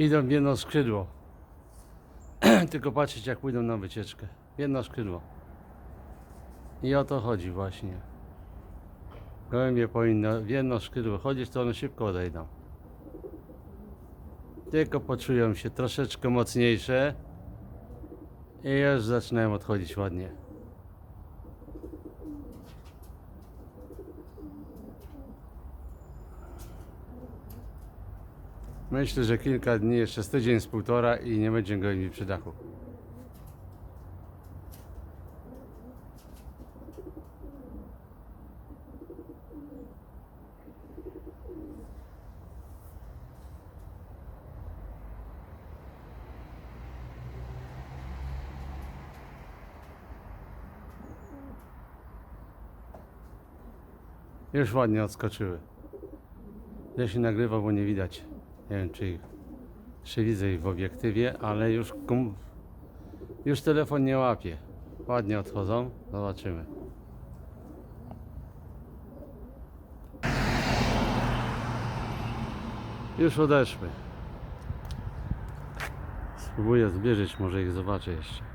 Idą w jedno skrzydło. Tylko patrzeć jak pójdą na wycieczkę. Jedno skrzydło. I o to chodzi właśnie. Gołębie powinno w jedno skrzydło chodzić, to one szybko odejdą. Tylko poczują się troszeczkę mocniejsze i już zaczynają odchodzić ładnie. Myślę, że kilka dni, jeszcze z tydzień, z półtora i nie będzie gołębi przy dachu. Już ładnie odskoczyły. Ja się nagrywa, bo nie widać. Nie wiem, czy, czy widzę ich w obiektywie, ale już, już telefon nie łapie. Ładnie odchodzą. Zobaczymy. Już odeszły. Spróbuję zbierać, może ich zobaczę jeszcze.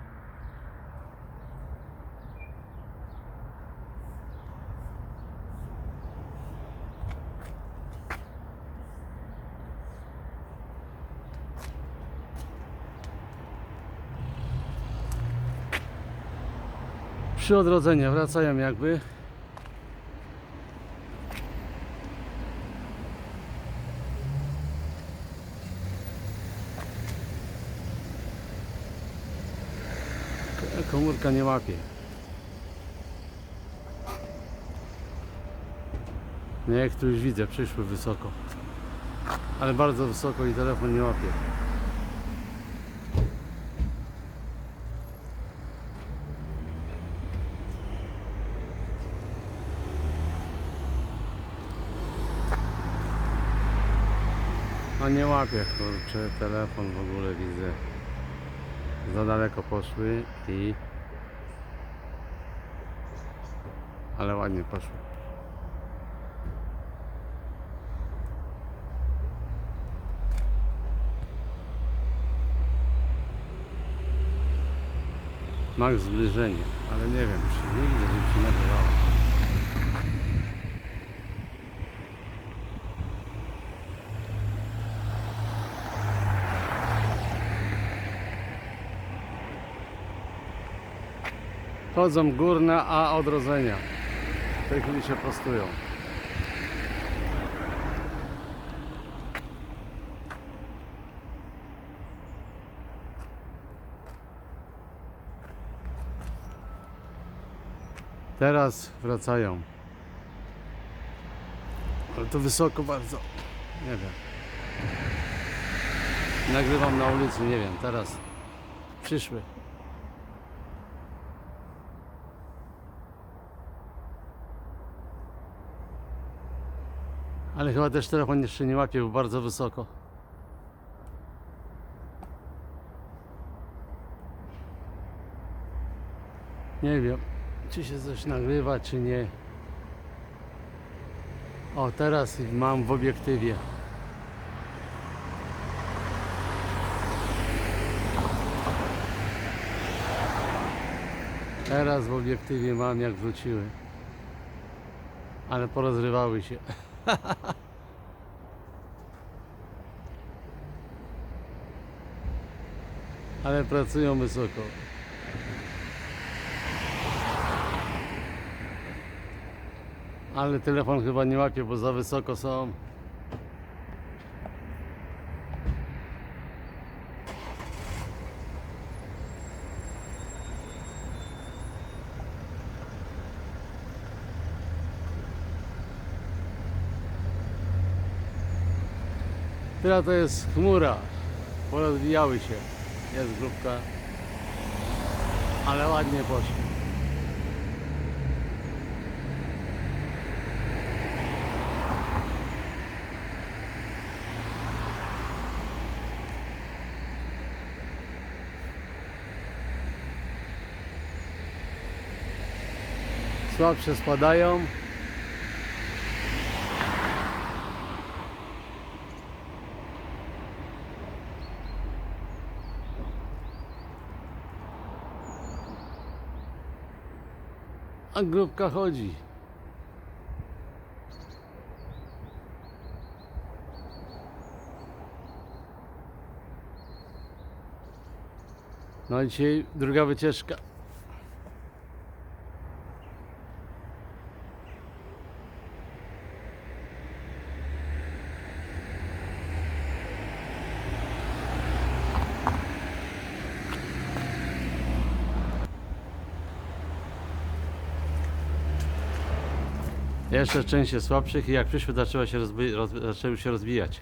Przy odrodzeniu wracają jakby. Komórka nie łapie. Nie, jak tu już widzę, przyszły wysoko. Ale bardzo wysoko i telefon nie łapie. No nie łapie, kurczę, telefon w ogóle widzę. Za daleko poszły i... Ale ładnie poszły. Max zbliżenie, ale nie wiem, czy nie widzę, Chodzą górne, a odrodzenia. W tej chwili się prostują. Teraz wracają. Ale to wysoko bardzo. Nie wiem. Nagrywam na ulicy, nie wiem. Teraz przyszły. Ale chyba też telefon jeszcze nie łapie, bo bardzo wysoko. Nie wiem, czy się coś nagrywa, czy nie. O, teraz mam w obiektywie. Teraz w obiektywie mam jak wróciły. Ale porozrywały się. Ale pracują wysoko. Ale telefon chyba nie łapie, bo za wysoko są. Teraz to jest chmura. Porozwijały się. Jest grupka. Ale ładnie poszło. Słabsze spadają. A grupka chodzi. No i dzisiaj druga wycieczka. Jeszcze część jest słabszych i jak przyszły zaczęła się rozbi- roz- zaczęły się rozwijać.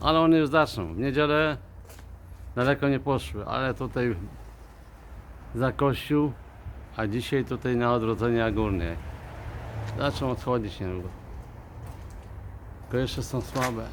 Ale one już zaczną. W niedzielę daleko nie poszły, ale tutaj za kościół, a dzisiaj tutaj na odrodzenie górnie. Zaczną odchodzić niedługo. Tylko jeszcze są słabe.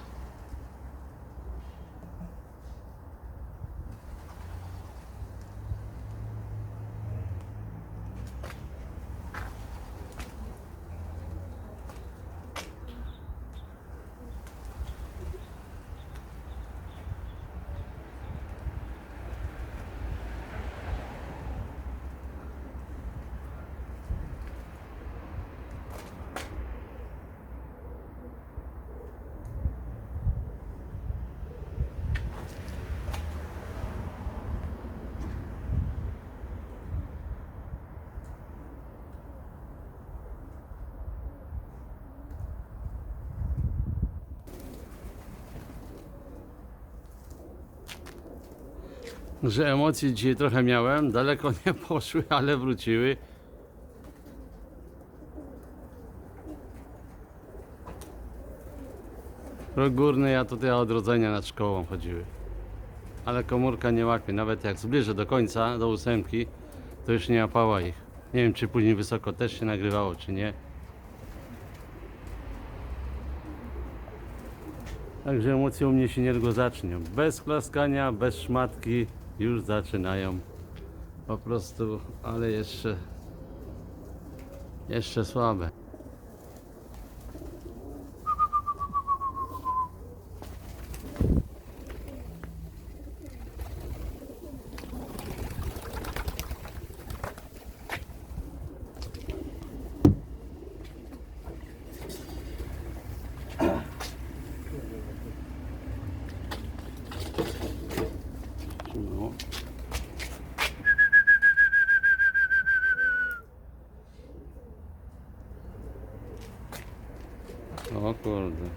Że emocje dzisiaj trochę miałem, daleko nie poszły, ale wróciły. Rok górny, ja tutaj odrodzenia nad szkołą chodziły. Ale komórka nie łapie, nawet jak zbliżę do końca, do ósemki, to już nie łapała ich. Nie wiem, czy później wysoko też się nagrywało, czy nie. Także emocje u mnie się niedługo zaczną. Bez klaskania, bez szmatki już zaczynają. Po prostu, ale jeszcze jeszcze słabe. Kurde.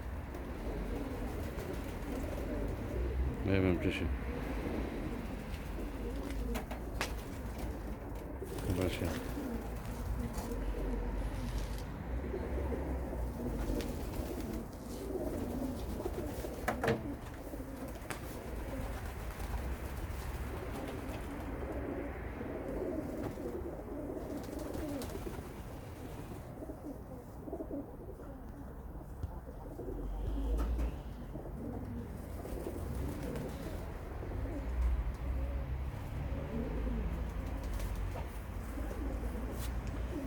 Nie wiem czy się. Chyba się.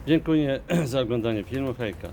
Dziękuję za oglądanie filmu. Hejka.